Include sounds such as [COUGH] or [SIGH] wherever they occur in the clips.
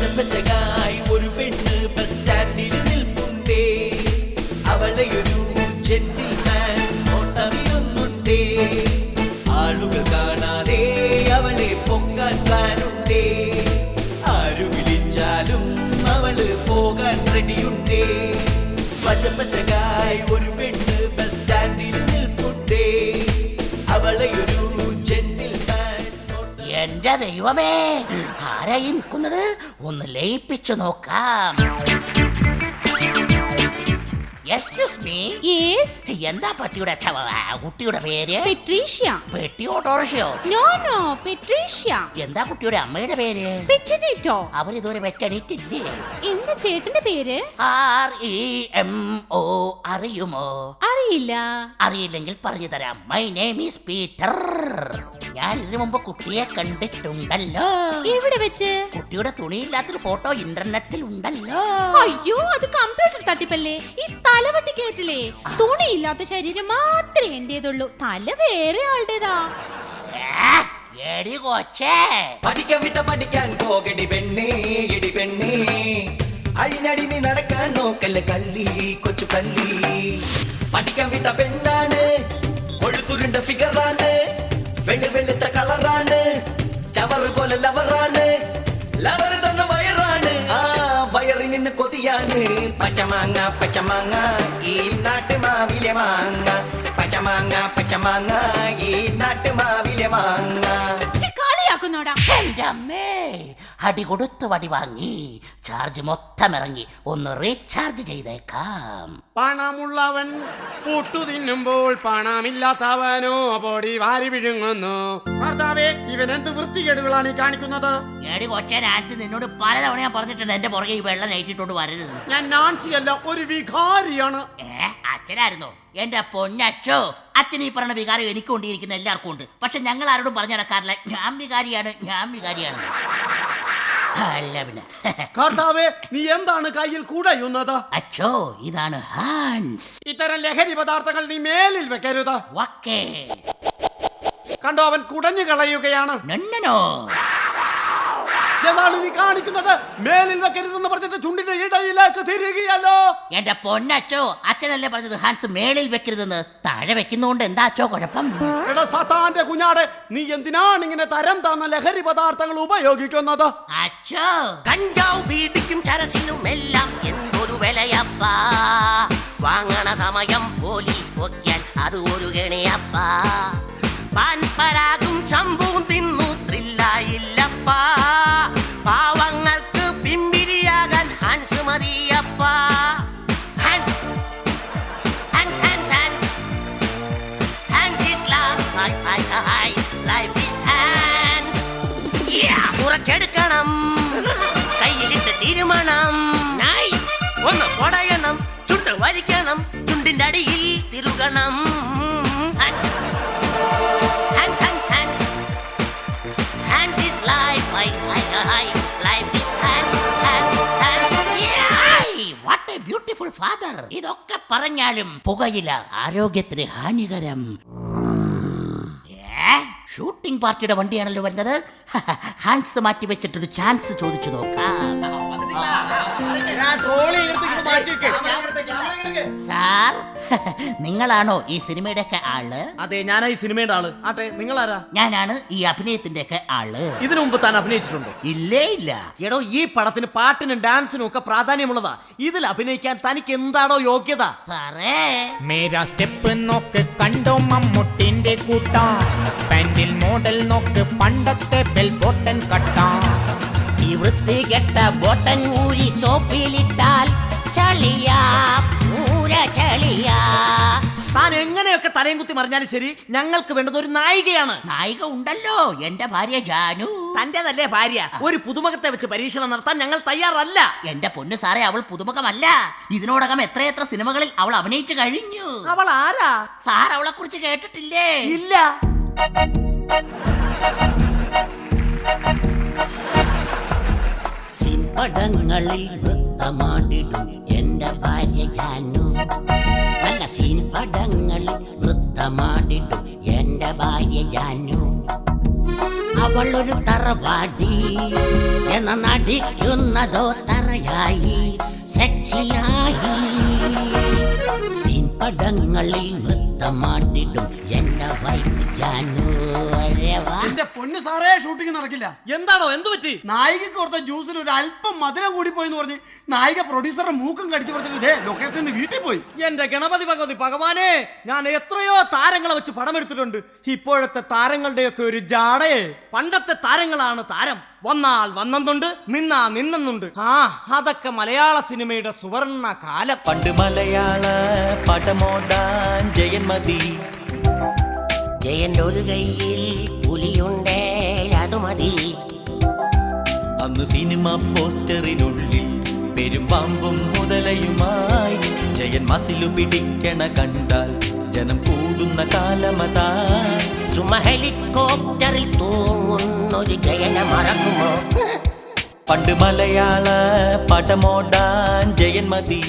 വശപ്പശകായി ഒരു പെണ്ണ് ബസ് സ്റ്റാൻഡിൽ നിൽപ്പുണ്ടേ. അവളെ ഒരു ജെന്റിൽമാൻ ഓട്ടമിടുന്നുണ്ടേ. ആളുകൾ കാണാതെ അവളെ പൊക്കാൻ പ്ലാനുണ്ടേ ആരു വിളിച്ചാലും അവൾ പോകാൻ റെഡിയുണ്ടേ. വശപ്പശകായി ഒരു പെണ്ണ് ബസ് സ്റ്റാൻഡിൽ നിൽപ്പുണ്ടേ. ജെന്റിൽമാൻ എന്റെ ദൈവമേ ആരായി നിൽക്കുന്നത് ഒന്ന് ലയിപ്പിച്ചു നോക്കാം. എക്സ്ക്യൂസ് മീ എന്താ പട്ടിയുടെ കുട്ടിയുടെ പേര്? പെട്രീഷ്യ പെട്ടി ഓട്ടോറിക്ഷയോ നോ നോ പെട്രീഷ്യ എന്താ കുട്ടിയുടെ അമ്മയുടെ പേര്? പെറ്റനീറ്റോ അവർ ഇതുവരെ പെറ്റണീറ്റില്ലേ എന്റെ ചേട്ടന്റെ പേര്? ആർ ഇ എം ഒ അറിയുമോ? അറിയില്ല. അറിയില്ലെങ്കിൽ പറഞ്ഞു തരാം. മൈ നെയിം ഈസ് പീറ്റർ ഞാൻ ഇതിനു മുമ്പ് കുട്ടിയെ കണ്ടിട്ടുണ്ടല്ലോ. എവിടെ വെച്ച്? കുട്ടിയുടെ തുണിയില്ലാത്തൊരു ഫോട്ടോ ഇന്റർനെറ്റിൽ ഉണ്ടല്ലോ അയ്യോ അത് കമ്പ്യൂട്ടർ തട്ടിപ്പല്ലേ? ഈ തലവട്ടി കേട്ടില്ലേ തുണിയില്ലാത്ത ശരീരം മാത്രമേ എന്റേതുള്ളൂ. തല വേറെ ആളുടേതാ. എടി കൊച്ചേ. പഠിക്കാൻ വിട്ട പഠിക്കാൻ പോകടി പെണ്ണേ ഇടി പെണ്ണേ. അഴിഞ്ഞടി നീ നടക്കാൻ നോക്കല്ല കള്ളി കൊച്ചു കള്ളി പഠിക്കാൻ വിട്ട പെണ്ണാണ് കൊഴുത്തുരുണ്ട ഫിഗറാണ് വെള്ളി വെളുത്ത കളറാണ്. ചവറ് പോലെ ലവറാണ്. ലവർ തന്ന വയറാണ്. ആ വയറിന് കൊതിയാണ്. പച്ചമാങ്ങ പച്ചമാങ്ങ ഈ നാട്ടുമാവിലെ മാങ്ങ. പച്ചമാങ്ങ പച്ചമാങ്ങ ഈ നാട്ടുമാവിലെ മാങ്ങ. കളിയാക്കുന്നോടാ എന്റെ അമ്മേ അടി കൊടുത്ത് വടി വാങ്ങി ചാർജ് മൊത്തം ഇറങ്ങി ഒന്ന് റീചാർജ് ചെയ്തേക്കാം. പണമുള്ളവൻ പൂട്ടു തിന്നുമ്പോൾ പണമില്ലാത്തവനോ പൊടി വാരി വിഴുങ്ങുന്നു. ഭർത്താവേ ഇവൻ എന്ത് വൃത്തികേടുകളാണ് ഈ കാണിക്കുന്നത്? എടി കൊച്ചേ നാൻസി നിന്നോട് പലതവണ ഞാൻ പറഞ്ഞിട്ടുണ്ട് എന്റെ പുറകെ ഈ വെള്ളം നയിട്ടിട്ടോണ്ട് വരരുത്. ഞാൻ നാൻസി അല്ല ഒരു വികാരിയാണ്. ഏ അച്ഛനായിരുന്നോ? എന്റെ പൊന്നച്ചോ അച്ഛൻ ഈ പറഞ്ഞ വികാരം എനിക്ക് കൊണ്ടിരിക്കുന്ന എല്ലാവർക്കും ഉണ്ട്. പക്ഷെ ഞങ്ങൾ ആരോടും പറഞ്ഞു നടക്കാറില്ല. ഞാൻ വികാരിയാണ് ഞാൻ വികാരിയാണ്. അല്ല പിന്നെ. കർത്താവേ നീ എന്താണ് കയ്യിൽ കുടയുന്നത്? അച്ചോ ഇതാണ് ഹാൻസ്. ഇത്തരം ലഹരി പദാർത്ഥങ്ങൾ നീ മേലിൽ വെക്കരുത്. വക്കേ. കണ്ടോ അവൻ കുടഞ്ഞു കളയുകയാണ്. നന്നനോ. എന്താണ് നീ കാണിക്കുന്നത്? മേലിൽ വെക്കരുതെന്ന് പറഞ്ഞിട്ട് ചുണ്ടിന്റെ ഇടയിലേക്ക് തിരികെയല്ലോ. എന്റെ പൊന്നച്ചോ അച്ഛനല്ലേ പറഞ്ഞത്? ഹാൻസ് മേളിൽ വെക്കരുതെന്ന്. താഴെ വെക്കുന്നോണ്ട് എന്താ അച്ചോ കുഴപ്പം? എടാ സത്താന്റെ കുഞ്ഞാടെ നീ എന്തിനാണ് ഇങ്ങനെ തരം താന്ന ലഹരി പദാർത്ഥങ്ങൾ ഉപയോഗിക്കുന്നത്? അച്ചോ കഞ്ചാവ് പീഡിക്കും ചരസിനും എല്ലാം എന്തൊരു വിലയപ്പാ. വാങ്ങണ സമയം പോലീസ് പൊക്കിയാൽ അത് ഒരു ഗണിയപ്പാൻ പാൻപരാഗും ശമ്പും തിന്നു ത്രില്ലായില്ലപ്പാ அப்பா பாவங்களுக்கு பிம்பிரியாக நான் சுமதி அப்பா உரைச்செடுக்கணும். கையிலிட்ட தீர்மானம். ஒன்னு கொடையணும். சுண்டு வலிக்கணும். சுண்டின் அடியில் திருகணம். Father. ഇതൊക്കെ പറഞ്ഞാലും പുകയില ആരോഗ്യത്തിന് ഹാനികരം? ഷൂട്ടിംഗ് പാർട്ടിയുടെ വണ്ടിയാണല്ലോ വരുന്നത് ഹാൻഡ്സ് മാറ്റി വെച്ചിട്ടൊരു ചാൻസ് ചോദിച്ചു നോക്കാം സാർ [LAUGHS] നിങ്ങളാണോ ഈ സിനിമയുടെ ഒക്കെ ആൾ? അതെ ഞാനാ ഈ സിനിമയുടെ ആൾ. നിങ്ങൾ നിങ്ങളാരാ? ഞാനാണ് ഈ അഭിനയത്തിന്റെ ഒക്കെ ആൾ. ഇതിനു മുമ്പ് താൻ അഭിനയിച്ചിട്ടുണ്ടോ? ഇല്ലേ ഇല്ല. എടോ ഈ പടത്തിന് പാട്ടിനും ഡാൻസിനും ഒക്കെ പ്രാധാന്യമുള്ളതാ. ഇതിൽ അഭിനയിക്കാൻ തനിക്ക് എന്താണോ യോഗ്യത? സാറേ. മേരാ സ്റ്റെപ്പ് നോക്ക് കണ്ടോ മമ്മൂട്ടിന്റെ കൂട്ടാ. പാൻറിൽ മോഡൽ നോക്ക് പണ്ടത്തെ ബെൽ ബോട്ടൻ കട്ടാ. ഈ വൃത്തി കെട്ട ബോട്ടൻ ഊരി സോപ്പിലിട്ടാൽ ചളിയാ പൂര ചളിയാ. താൻ എങ്ങനെയൊക്കെ തലയും കുത്തി മറിഞ്ഞാലും ശരി ഞങ്ങൾക്ക് വേണ്ടത് ഒരു നായികയാണ്. നായിക ഉണ്ടല്ലോ എന്റെ ഭാര്യ ജാനു. തന്റേതല്ലേ ഭാര്യ? ഒരു പുതുമുഖത്തെ വെച്ച് പരീക്ഷണം നടത്താൻ ഞങ്ങൾ തയ്യാറല്ല. എന്റെ പൊന്നു സാറേ അവൾ പുതുമുഖമല്ല. ഇതിനോടകം എത്രയെത്ര സിനിമകളിൽ അവൾ അഭിനയിച്ചു കഴിഞ്ഞു. അവൾ ആരാ? സാർ അവളെ കുറിച്ച് കേട്ടിട്ടില്ലേ? ഇല്ല. സിൻപടങ്ങളിൽ നൃത്തമാടിടും എന്റെ ഭാര്യ ജാനു നല്ല സിൻപടങ്ങളിൽ നൃത്തമാടിടും. എന്റെ ഭാര്യ ജാനു അവ ഇവളൊരു തറവാടി എന്ന നടിക്കുന്നതോ തറയായി സെക്സിയായി സീൻ പടങ്ങളിൽ നൃത്തമാടിടും. എന്റെ വൈഫ് ജാനു എന്റെ പൊന്ന് സാറേ ഷൂട്ടിംഗ് നടക്കില്ല. എന്താണോ? എന്ത് പറ്റി? നായികക്ക് കൊടുത്ത ജ്യൂസിൽ ഒരു അല്പം മധുരം കൂടി പോയി എന്ന് പറഞ്ഞ് നായിക പ്രൊഡ്യൂസറുടെ മൂക്കും കടിച്ചു പറഞ്ഞിട്ട് ഇതേ വീട്ടിൽ പോയി. എന്റെ ഗണപതി ഭഗവതി ഭഗവാനെ ഞാൻ എത്രയോ താരങ്ങളെ വെച്ച് പടമെടുത്തിട്ടുണ്ട്. ഇപ്പോഴത്തെ താരങ്ങളുടെ ഒക്കെ ഒരു ജാടയെ. പണ്ടത്തെ താരങ്ങളാണ് താരം. വന്നാൽ വന്നെന്നുണ്ട് നിന്നാ നിന്നെന്നുണ്ട്. ആ അതൊക്കെ മലയാള സിനിമയുടെ സുവർണ കാലം. പണ്ട് മലയാള പടമോടാൻ ജയന്മതി ജയന്റെ ഒരു കയ്യിൽ പുലിയുണ്ടേ അത് മതി അന്ന് സിനിമ പോസ്റ്ററിനുള്ളിൽ പെരുമ്പാമ്പും മുതലയുമായി ജയൻ മസിലു പിടിക്കണ കണ്ടാൽ ജനം കൂടുന്ന കാലമതാ. ചുമ ഹെലികോപ്റ്ററിൽ തൂങ്ങുന്നൊരു ജയന മറക്കുമോ? പണ്ട് മലയാള പടമോടാൻ ജയൻ മതി.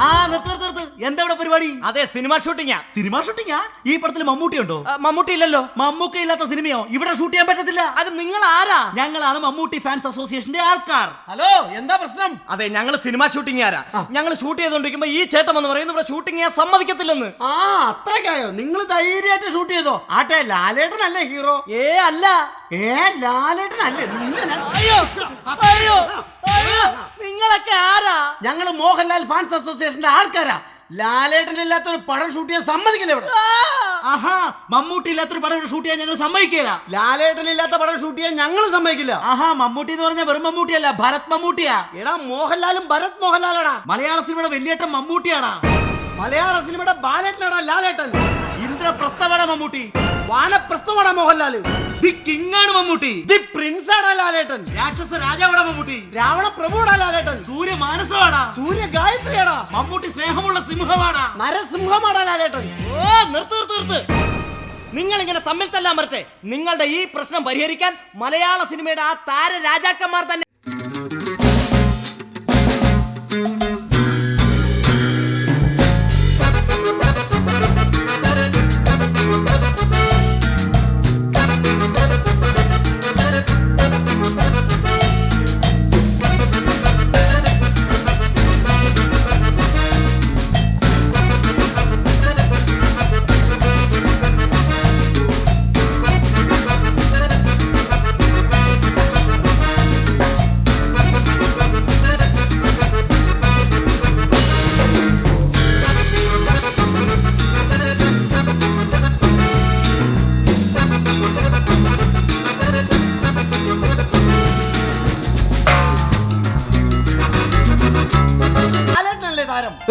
ആ നിർത്ത് നിർത്ത് നിർത്ത് എന്താ ഇവിടെ പരിപാടി? അതെ സിനിമ ഷൂട്ടിംഗ് സിനിമ ഷൂട്ടിംഗ് ഈ പടത്തിൽ മമ്മൂട്ടി ഉണ്ടോ? മമ്മൂട്ടി ഇല്ലല്ലോ. മമ്മൂക്ക ഇല്ലാത്ത സിനിമയോ? ഇവിടെ ഷൂട്ട് ചെയ്യാൻ പറ്റത്തില്ല. അത് നിങ്ങൾ ആരാ ഞങ്ങളാണ് മമ്മൂട്ടി ഫാൻസ് അസോസിയേഷന്റെ ആൾക്കാർ. ഹലോ എന്താ പ്രശ്നം? അതെ ഞങ്ങൾ സിനിമ ഷൂട്ടിംഗ് ആരാ ഞങ്ങൾ ഷൂട്ട് ചെയ്തോണ്ടിരിക്കുമ്പോ ഈ ചേട്ടൻ എന്ന് പറയുന്നത് ഇവിടെ ഷൂട്ടിംഗ് ചെയ്യാൻ സമ്മതിക്കത്തില്ലെന്ന്. ആ അത്രയ്ക്കായോ? നിങ്ങൾ ധൈര്യമായിട്ട് ഷൂട്ട് ചെയ്തോ? ആട്ടെ ലാലേട്ടനല്ലേ ഹീറോ? ഏ അല്ല. ഏ ലാലേട്ടൻ അല്ലേ അയ്യോ അയ്യോ അയ്യോ നിങ്ങളൊക്കെ ആരാ? ഞങ്ങൾ മോഹൻലാൽ ഫാൻസ് അസോസിയേഷന്റെ ആൾക്കാരാ. ലാലേട്ടനില്ലാത്ത ഒരു പടം ഷൂട്ട് ചെയ്യാൻ സമ്മതിക്കില്ല ഇവിടെ. ആഹാ മമ്മൂട്ടി ഇല്ലാത്തൊരു പടം ഷൂട്ട് ചെയ്യാൻ ഞങ്ങൾ സമ്മതിക്കില്ല. ലാലേട്ടനില്ലാത്ത പടം ഷൂട്ട് ചെയ്യാൻ ഞങ്ങളും സമ്മതിക്കില്ല. ആഹാ മമ്മൂട്ടി എന്ന് പറഞ്ഞാൽ വെറും മമ്മൂട്ടിയല്ല ഭരത് മമ്മൂട്ടിയാ. എടാ മോഹൻലാലും ഭരത് മോഹൻലാലാടാ. മലയാള സിനിമയുടെ വലിയേട്ടൻ മമ്മൂട്ടിയാടാ. മലയാള സിനിമയുടെ ബാലേട്ടനാടാ ലാലേട്ടൻ. ഇന്ദ്രപ്രസ്ഥമാണ് മമ്മൂട്ടി. വാനപ്രസ്ഥമാടാ മോഹൻലാൽ ദി കിങ് ആണ് മമ്മൂട്ടി. ദി പ്രിൻസ് ആണ് ലാലേട്ടൻ. രാക്ഷസ രാജാവാണ് മമ്മൂട്ടി. രാവണ പ്രഭുവാണ് ലാലേട്ടൻ സൂര്യ മാനസമാടാ സൂര്യ ഗായത്രിയാടാ മമ്മൂട്ടി സ്നേഹമുള്ള സിംഹമാടാ. നരസിംഹമാടാ ലാലേട്ടൻ ഓ നിർത്ത് നിർത്ത് നിർത്ത്. നിങ്ങൾ ഇങ്ങനെ തമ്മിൽ തല്ലാൻ വരട്ടെ നിങ്ങളുടെ ഈ പ്രശ്നം പരിഹരിക്കാൻ മലയാള സിനിമയുടെ ആ താര രാജാക്കന്മാർ തന്നെ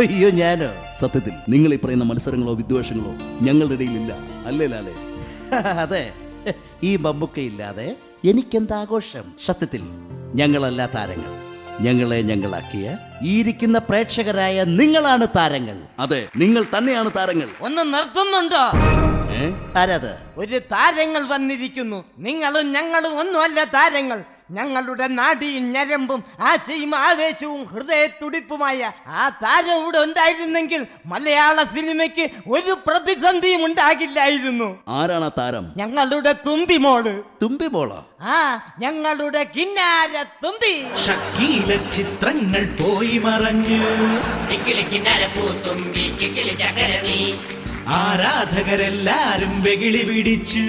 അയ്യോ ഞാനോ? സത്യത്തിൽ നിങ്ങൾ ഈ പറയുന്ന മത്സരങ്ങളോ വിദ്വേഷങ്ങളോ ഞങ്ങളുടെ ഇടയിലില്ല അല്ലേ ലാലേ? [LAUGHS] അതെ. ഈ മമ്മൂക്കയില്ലാതെ എനിക്കെന്താഘോഷം? സത്യത്തിൽ ഞങ്ങളല്ല താരങ്ങൾ. ഞങ്ങളെ ഞങ്ങളാക്കിയ ഈരിക്കുന്ന ഇരിക്കുന്ന പ്രേക്ഷകരായ നിങ്ങളാണ് താരങ്ങൾ. അതെ. നിങ്ങൾ തന്നെയാണ് താരങ്ങൾ. ഒന്ന് നിർത്തുന്നുണ്ടോ? ആരാത്? ഒരു താരങ്ങൾ വന്നിരിക്കുന്നു. നിങ്ങളും ഞങ്ങളും ഒന്നുമല്ല താരങ്ങൾ. ഞങ്ങളുടെ നാടിയും ഞരമ്പും ആശയും ആവേശവും ഹൃദയത്തുടിപ്പുമായ ആ താരം ഇവിടെ ഉണ്ടായിരുന്നെങ്കിൽ മലയാള സിനിമയ്ക്ക് ഒരു പ്രതിസന്ധിയും ഉണ്ടാകില്ലായിരുന്നു. ആരാണ് ആ താരം? ഞങ്ങളുടെ തുമ്പിമോൾ. തുമ്പി മോളോ ആ ഞങ്ങളുടെ കിന്നാര തുമ്പി. ഷക്കീല ചിത്രങ്ങൾ പോയി മറഞ്ഞു. ആരാധകരെല്ലാരും വെകിളി പിടിച്ചു.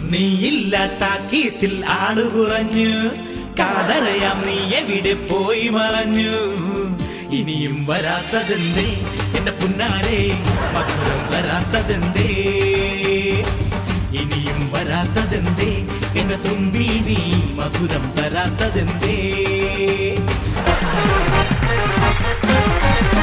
നീയില്ലാത്ത കേസിൽ ആൾ കുറഞ്ഞു. കാതറയാം നീ എവിടെ പോയി മറഞ്ഞു. ഇനിയും വരാത്തതെന്തേ? എന്റെ പുന്നാരെ മധുരം വരാത്തതെന്തേ? ഇനിയും വരാത്തതെന്തേ? എന്റെ തുമ്പി നീ മധുരം തരാത്തതെന്തേ Thank you.